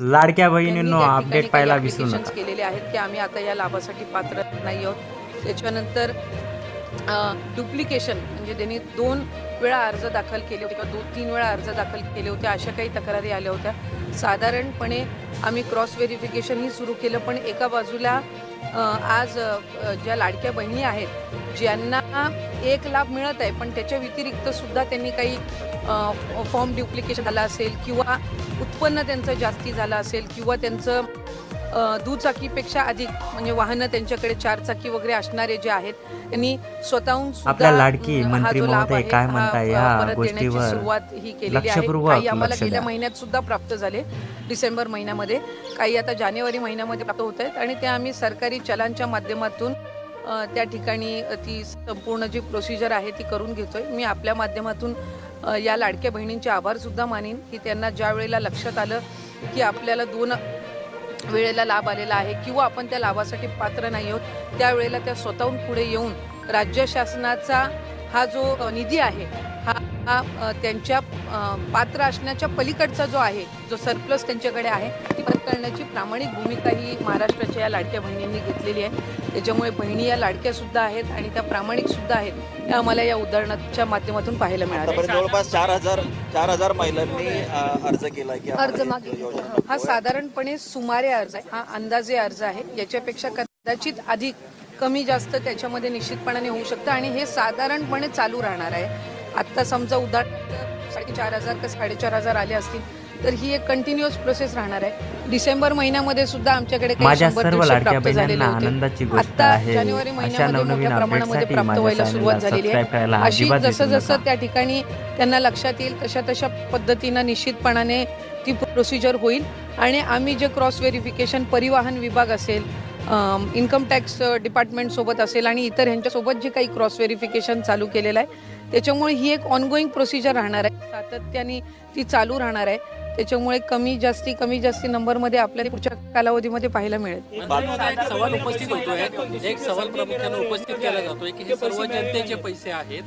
लाडक्या बहिणींनो अपडेट पाहायला विसरू नका केलेले आहेत की आम्ही आता या लाभासाठी पात्र नाही आहोत त्याच्यानंतर डुप्लिकेशन म्हणजे त्यांनी दोन वेळा अर्ज दाखल केले होते किंवा दोन तीन वेळा अर्ज दाखल केले होते अशा काही तक्रारी आल्या होत्या. साधारणपणे आम्ही क्रॉस व्हेरिफिकेशनही सुरू केलं पण एका बाजूला आज ज्या लाडक्या बहिणी आहेत ज्यांना एक लाभ मिळत आहे पण त्याच्या व्यतिरिक्त सुद्धा त्यांनी काही फॉर्म ड्युप्लिकेशन झालं असेल किंवा उत्पन्न त्यांचं जास्ती झालं असेल किंवा त्यांचं दुचाकीपेक्षा अधिक म्हणजे वाहनं त्यांच्याकडे चार चाकी वगैरे असणारे जे आहेत त्यांनी स्वतःहून आपल्या लाडकी मंत्री महोदय काय म्हणताय या गोष्टीवर सुरुवात ही केलेली आहे. काही आम्हाला गेल्या. महिन्यात सुद्धा प्राप्त झाले डिसेंबर महिन्यामध्ये. काही आता जानेवारी महिन्यामध्ये प्राप्त होत आहेत आणि ते आम्ही सरकारी चलांच्या माध्यमातून त्या ठिकाणी ती संपूर्ण जी प्रोसिजर आहे ती करून घेतोय. मी आपल्या माध्यमातून या लाडक्या बहिणींचे आभार सुद्धा मानेन की त्यांना ज्या वेळेला लक्षात आलं की आपल्याला दोन वेळेला लाभ आलेला आहे किंवा आपण त्या लाभासाठी पात्र नाही आहोत त्यावेळेला त्या स्वतःहून पुढे येऊन राज्य शासनाचा हा जो निधी आहे हा हा त्यांच्या पात्र असण्याच्या पलीकडचा जो आहे जो सरप्लस त्यांच्याकडे आहे ती परत करण्याची प्रामाणिक भूमिका ही महाराष्ट्राच्या या लाडक्या बहिणींनी घेतलेली आहे. त्याच्यामुळे बहिणी या लाडक्या सुद्धा आहेत आणि त्या प्रामाणिक सुद्धा आहेत त्या आम्हाला या उदाहरणाच्या माध्यमातून पाहायला मिळालं. जवळपास चार हजार चार हजार महिलांनी अर्ज केला की अर्ज मागितला योजना हा साधारणपणे सुमारे अर्ज आहे. हा अंदाजे अर्ज आहे. याच्यापेक्षा कदाचित अधिक कमी जास्त त्याच्यामध्ये निश्चितपणाने होऊ शकतं आणि हे साधारणपणे चालू राहणार आहे. आत्ता समजा उदाहरणार्थ साडेचार हजार का साडेचार हजार आले असतील तर ही एक कंटिन्युअस प्रोसेस राहणार आहे. डिसेंबर महिन्यामध्ये सुद्धा आमच्याकडे काही माझ्या सर्व लाडक्या बहिणींना आनंदाची गोष्ट आता आहे. जानेवारी महिन्यामध्ये मोठ्या प्रमाणामध्ये प्राप्त व्हायला सुरुवात झालेली आहे. अशी जसं जसं त्या ठिकाणी त्यांना लक्षात येईल तशा तशा पद्धतीनं निश्चितपणाने ती प्रोसिजर होईल. आणि आम्ही जे क्रॉस व्हेरिफिकेशन परिवहन विभाग असेल इन्कम टॅक्स डिपार्टमेंटसोबत असेल आणि इतर ह्यांच्यासोबत जे काही क्रॉस व्हेरिफिकेशन चालू केलेलं आहे त्याच्यामुळे ही एक ऑनगोईंग प्रोसिजर राहणार आहे. सातत्याने ती चालू राहणार आहे. त्याच्यामुळे कमी जास्ती कमी जास्ती नंबरमध्ये आपल्याला पुढच्या कालावधीमध्ये पाहायला मिळेल. एक सवाल उपस्थित होतोय. एक सवाल प्रामुख्याने उपस्थित केला जातोय की हे सर्व जनतेचे पैसे आहेत.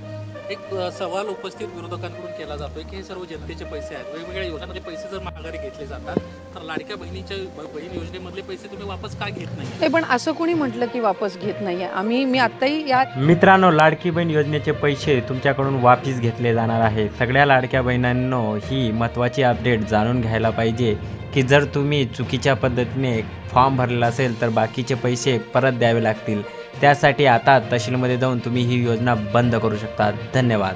एक सवाल उपस्थित विरोधकांकडून केला जातोय की हे सर्व जनतेचे पैसे आहेत. वेगवेगळ्या योजनांमध्ये पैसे जर माघारी घेतले जातात तर लाडक्या बहिणीच्या बहीण योजनेमधले पैसे तुम्ही वापस का घेत नाही नाही पण असं कोणी म्हटलं की वापस घेत नाहीये? आम्ही मी आत्ताही या मित्रांनो लाडकी बहीण योजनेचे पैसे तुमच्याकडून वापिस घेतले जाणार आहेत सगळ्या लाडक्या बहिणींनो ही महत्त्वाची अपडेट जाणून घ्यायला पाहिजे की जर तुम्ही चुकीच्या पद्धतीने फॉर्म भरलेला असेल तर बाकीचे पैसे परत द्यावे लागतील. त्यासाठी आता तहसीलमध्ये जाऊन तुम्ही ही योजना बंद करू शकता. धन्यवाद.